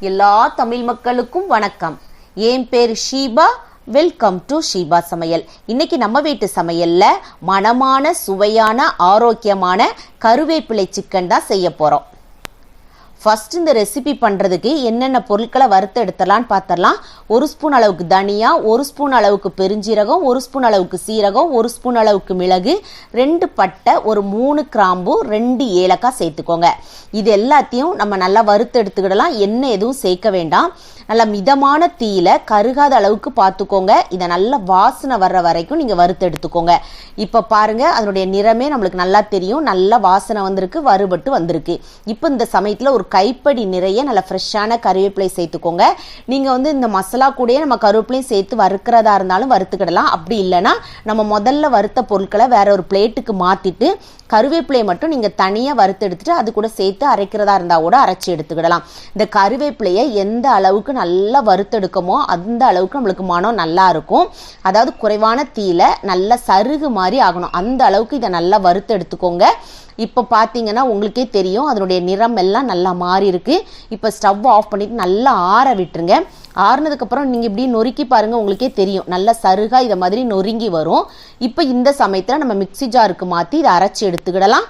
எல்லா தமிழ் மக்களுக்கும் வணக்கம். என் பேர் ஷீபா. வெல்கம் டு ஷீபா சமையல். இன்னைக்கு நம்ம வீட்டு சமையல்ல மனமான சுவையான ஆரோக்கியமான கருவேப்பிலை சிக்கன் தான் செய்ய போறோம். ஃபர்ஸ்ட் இந்த ரெசிபி பண்ணுறதுக்கு என்னென்ன பொருட்களை வறுத்து எடுத்தலான்னு பார்த்துடலாம். ஒரு ஸ்பூன் அளவுக்கு தனியா ஒரு ஸ்பூன் அளவுக்கு பெருஞ்சீரகம் ஒரு ஸ்பூன் அளவுக்கு சீரகம் ஒரு ஸ்பூன் அளவுக்கு மிளகு ரெண்டு பட்டை ஒரு மூணு கிராம்பு ரெண்டு ஏலக்காய் சேர்த்துக்கோங்க. இது எல்லாத்தையும் நம்ம நல்லா வறுத்து எடுத்துக்கிடலாம். எண்ணெய் எதுவும் சேர்க்க வேண்டாம். நல்லா மிதமான தீயில கருகாத அளவுக்கு பார்த்துக்கோங்க. இதை நல்ல வாசனை வர்ற வரைக்கும் நீங்கள் வறுத்து எடுத்துக்கோங்க. இப்போ பாருங்க அதனுடைய நிறமே நம்மளுக்கு நல்லா தெரியும். நல்ல வாசனை வந்திருக்கு வறுபட்டு வந்திருக்கு. இப்போ இந்த சமயத்தில் ஒரு கைப்படி நிறைய நல்ல ஃப்ரெஷ்ஷான கருவேப்பிலை சேர்த்துக்கோங்க. நீங்கள் வந்து இந்த மசாலா கூடயே நம்ம கருவேப்பிலையும் சேர்த்து வறுக்கிறதா இருந்தாலும் வறுத்துக்கிடலாம். அப்படி இல்லைன்னா நம்ம முதல்ல வறுத்த பொருட்களை வேற ஒரு பிளேட்டுக்கு மாற்றிட்டு கருவேப்பிலையை மட்டும் நீங்கள் தனியாக வறுத்து எடுத்துட்டு அது கூட சேர்த்து அரைக்கிறதா இருந்தால் கூட அரைச்சி எடுத்துக்கிடலாம். இந்த கருவேப்பிலையை எந்த அளவுக்கு நல்லா வறுத்தெடுக்கமோ அந்த அளவுக்கு நம்மளுக்கு மனம் நல்லா இருக்கும். அதாவது குறைவான தீயில நல்ல சருகு மாதிரி ஆகணும். அந்த அளவுக்கு இதை நல்லா வறுத்து எடுத்துக்கோங்க. இப்போ பார்த்தீங்கன்னா உங்களுக்கே தெரியும் அதனுடைய நிறம் எல்லாம் நல்லா மாறி இருக்கு. இப்போ ஸ்டவ் ஆஃப் பண்ணிவிட்டு நல்லா ஆற விட்டுருங்க. ஆறுனதுக்கப்புறம் நீங்கள் இப்படி நொறுக்கி பாருங்கள் உங்களுக்கே தெரியும். நல்லா சருகா இதை மாதிரி நொறுங்கி வரும். இப்போ இந்த சமயத்தில் நம்ம மிக்சி ஜாருக்கு மாற்றி இதை அரைச்சி எடுத்துக்கிடலாம்.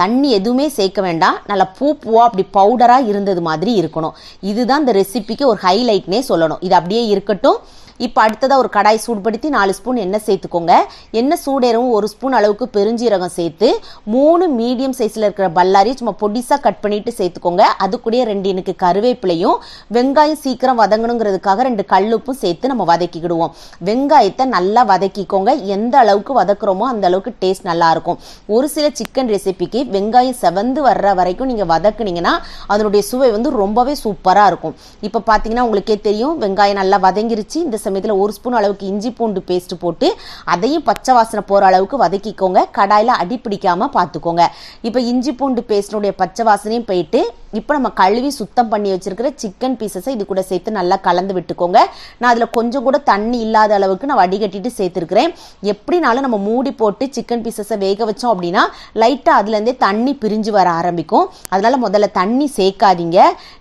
தண்ணி எதுவுமே சேர்க்க வேண்டாம். நல்லா பூ பூவா அப்படி பவுடராக இருந்தது மாதிரி இருக்கணும். இதுதான் இந்த ரெசிபிக்கு ஒரு ஹைலைட்னே சொல்லணும். இது அப்படியே இருக்கட்டும். இப்போ அடுத்ததாக ஒரு கடாய் சூடுபடுத்தி நாலு ஸ்பூன் எண்ணெய் சேர்த்துக்கோங்க. எண்ணெய் சூடேறவும் ஒரு ஸ்பூன் அளவுக்கு பெருஞ்சீரகம் சேர்த்து மூணு மீடியம் சைஸில் இருக்கிற பல்லாரி சும்மா பொடிசாக கட் பண்ணிட்டு சேர்த்துக்கோங்க. அது கூட ரெண்டு எனக்கு கருவேப்பிலையும் வெங்காயம் சீக்கிரம் வதங்கணுங்கிறதுக்காக ரெண்டு கல்லுப்பும் சேர்த்து நம்ம வதக்கிக்கிடுவோம். வெங்காயத்தை நல்லா வதக்கிக்கோங்க. எந்த அளவுக்கு வதக்குறோமோ அந்த அளவுக்கு டேஸ்ட் நல்லாயிருக்கும். ஒரு சில சிக்கன் ரெசிபிக்கு வெங்காயம் செவந்து வர்ற வரைக்கும் நீங்கள் வதக்குனீங்கன்னா அதனுடைய சுவை வந்து ரொம்பவே சூப்பராக இருக்கும். இப்போ பார்த்தீங்கன்னா உங்களுக்கே தெரியும். வெங்காயம் நல்லா வதங்கிருச்சு. இந்த சமயத்தில் ஒரு ஸ்பூன் அளவுக்கு இஞ்சி பூண்டு பேஸ்ட் போட்டு அதையும் பச்சை வாசனை போகிற அளவுக்கு வதக்கிக்கோங்க. கடாயில் அடிப்பிடிக்காமல் பார்த்துக்கோங்க இப்போ இஞ்சி பூண்டு பேஸ்டினுடைய பச்சை வாசனையும் போயிட்டு இப்போ நம்ம கழுவி சுத்தம் பண்ணி வச்சிருக்கிற சிக்கன் பீசஸை இது கூட சேர்த்து நல்லா கலந்து விட்டுக்கோங்க. நான் அதில் கொஞ்சம் கூட தண்ணி இல்லாத அளவுக்கு நான் வடிகட்டிட்டு சேர்த்துருக்கிறேன். எப்படினாலும் நம்ம மூடி போட்டு சிக்கன் பீசஸை வேக வச்சோம் அப்படின்னா லைட்டாக அதுலேருந்தே தண்ணி பிரிஞ்சு வர ஆரம்பிக்கும். அதனால் முதல்ல தண்ணி சேர்க்காதீங்க.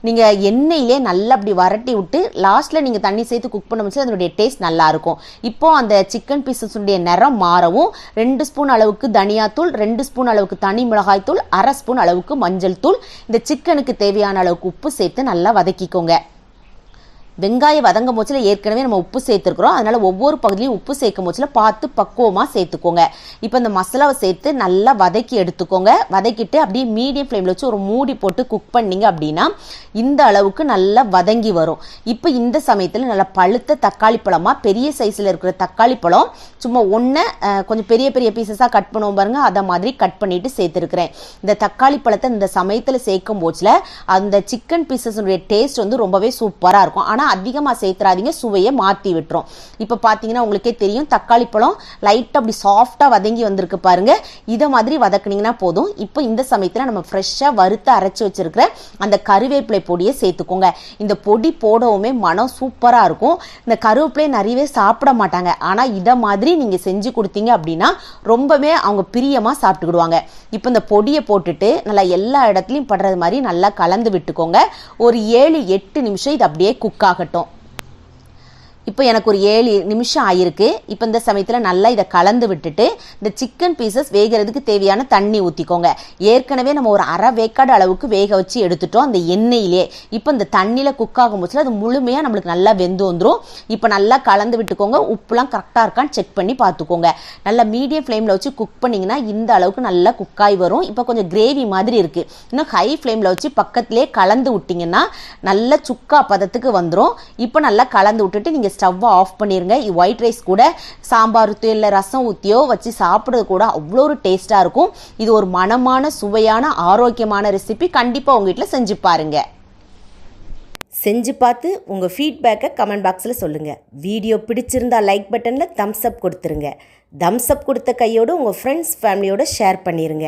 நீங்கள் எண்ணெயிலே நல்லா அப்படி வரட்டி விட்டு லாஸ்ட்டில் நீங்கள் தண்ணி சேர்த்து குக் பண்ண முடிச்சு அதனுடைய டேஸ்ட் நல்லாயிருக்கும் இப்போது இப்போ அந்த சிக்கன் பீசஸுடைய நிறம் மாறவும் ரெண்டு ஸ்பூன் அளவுக்கு தனியாத்தூள் ரெண்டு ஸ்பூன் அளவுக்கு தனி மிளகாய் தூள் அரை ஸ்பூன் அளவுக்கு மஞ்சள் தூள் இந்த சிக்கன் சிக்கனுக்கு தேவையான அளவுக்கு உப்பு சேர்த்து நல்லா வதக்கிக்கோங்க. வெங்காயம் வதங்கும் போச்சில் ஏற்கனவே நம்ம உப்பு சேர்த்துருக்குறோம். அதனால் ஒவ்வொரு பகுதியிலையும் உப்பு சேர்க்கும் போச்சில் பார்த்து பக்குவமாக சேர்த்துக்கோங்க. இப்போ இந்த மசாலாவை சேர்த்து நல்லா வதக்கி எடுத்துக்கோங்க. வதக்கிட்டு அப்படியே மீடியம் ஃப்ளேமில் வச்சு ஒரு மூடி போட்டு குக் பண்ணீங்க அப்படின்னா இந்த அளவுக்கு நல்லா வதங்கி வரும். இப்போ இந்த சமயத்தில் நல்லா பழுத்த தக்காளி பழமாக பெரிய சைஸில் இருக்கிற தக்காளி பழம் சும்மா ஒன்று கொஞ்சம் பெரிய பெரிய பீசஸாக கட் பண்ணுவோம் பாருங்கள் அதை மாதிரி கட் பண்ணிட்டு சேர்த்துருக்குறேன். இந்த தக்காளி பழத்தை இந்த சமயத்தில் சேர்க்கும் போச்சில் அந்த சிக்கன் பீசஸுடைய டேஸ்ட் வந்து ரொம்பவே சூப்பராக இருக்கும். ஆனால் அதிகமாக சேர்த்துறாதீங்க சுவையை மாற்றி விட்டுரும். இப்போ பார்த்தீங்கன்னா உங்களுக்கே தெரியும் தக்காளி பழம் லைட்டாக அப்படி சாஃப்டாக வதங்கி வந்திருக்கு பாருங்க. இதை மாதிரி வதக்குனீங்கன்னா போதும். இப்போ இந்த சமயத்தில் நம்ம ஃப்ரெஷ்ஷாக வறுத்து அரைச்சி வச்சிருக்கிற அந்த கருவேப்பிலை பொடியை சேர்த்துக்கோங்க. இந்த பொடி போடவுமே மனம் சூப்பராக இருக்கும். இந்த கருவேப்பிலையை நிறையவே சாப்பிட மாட்டாங்க. ஆனால் இதை மாதிரி நீங்கள் செஞ்சு கொடுத்தீங்க அப்படின்னா ரொம்பவே அவங்க பிரியமாக சாப்பிட்டுக்கிடுவாங்க. இப்போ இந்த பொடியை போட்டுட்டு நல்லா எல்லா இடத்துலையும் படுறது மாதிரி நல்லா கலந்து விட்டுக்கோங்க. ஒரு ஏழு எட்டு நிமிஷம் இது அப்படியே குக் ஆகட்டும். இப்போ எனக்கு ஒரு ஏழு நிமிஷம் ஆயிருக்கு. இப்போ இந்த சமயத்தில் நல்லா இதை கலந்து விட்டுட்டு இந்த சிக்கன் பீசஸ் வேகிறதுக்கு தேவையான தண்ணி ஊற்றிக்கோங்க ஏற்கனவே நம்ம ஒரு அரை வேக்காடு அளவுக்கு வேக வச்சு எடுத்துட்டோம் அந்த எண்ணெயிலே. இப்போ இந்த தண்ணியில் குக் ஆகும் போது அது முழுமையாக நம்மளுக்கு நல்லா வெந்து வந்துடும் இப்போ நல்லா கலந்து விட்டுக்கோங்க. உப்புலாம் கரெக்டாக இருக்கான்னு செக் பண்ணி பார்த்துக்கோங்க. நல்லா மீடியம் ஃப்ளேமில் வச்சு குக் பண்ணிங்கன்னா இந்த அளவுக்கு நல்லா குக்காய் வரும். இப்போ கொஞ்சம் கிரேவி மாதிரி இருக்குது இன்னும் ஹை ஃப்ளேமில் வச்சு பக்கத்திலே கலந்து விட்டிங்கன்னா நல்ல சுக்கா பதத்துக்கு வந்துடும் இப்போ நல்லா கலந்து விட்டுட்டு நீங்கள் ஸ்டவ்வை ஆஃப் பண்ணிடுங்க ஒயிட் ரைஸ் கூட சாம்பார் ஊற்றியோ இல்லை ரசம் ஊற்றியோ வச்சு சாப்பிட்றது கூட அவ்வளோ ஒரு டேஸ்ட்டாக இருக்கும். இது ஒரு மனமான சுவையான ஆரோக்கியமான ரெசிபி கண்டிப்பாக உங்கள் வீட்டில் செஞ்சு பாருங்க. செஞ்சு பார்த்து உங்கள் ஃபீட்பேக்கை கமெண்ட் பாக்ஸில் சொல்லுங்கள் வீடியோ பிடிச்சிருந்தா லைக் பட்டனில் தம்ஸ் அப் கொடுத்துருங்க. தம்ஸ் அப் கொடுத்த கையோடு உங்கள் ஃப்ரெண்ட்ஸ் ஃபேமிலியோட ஷேர் பண்ணிடுங்க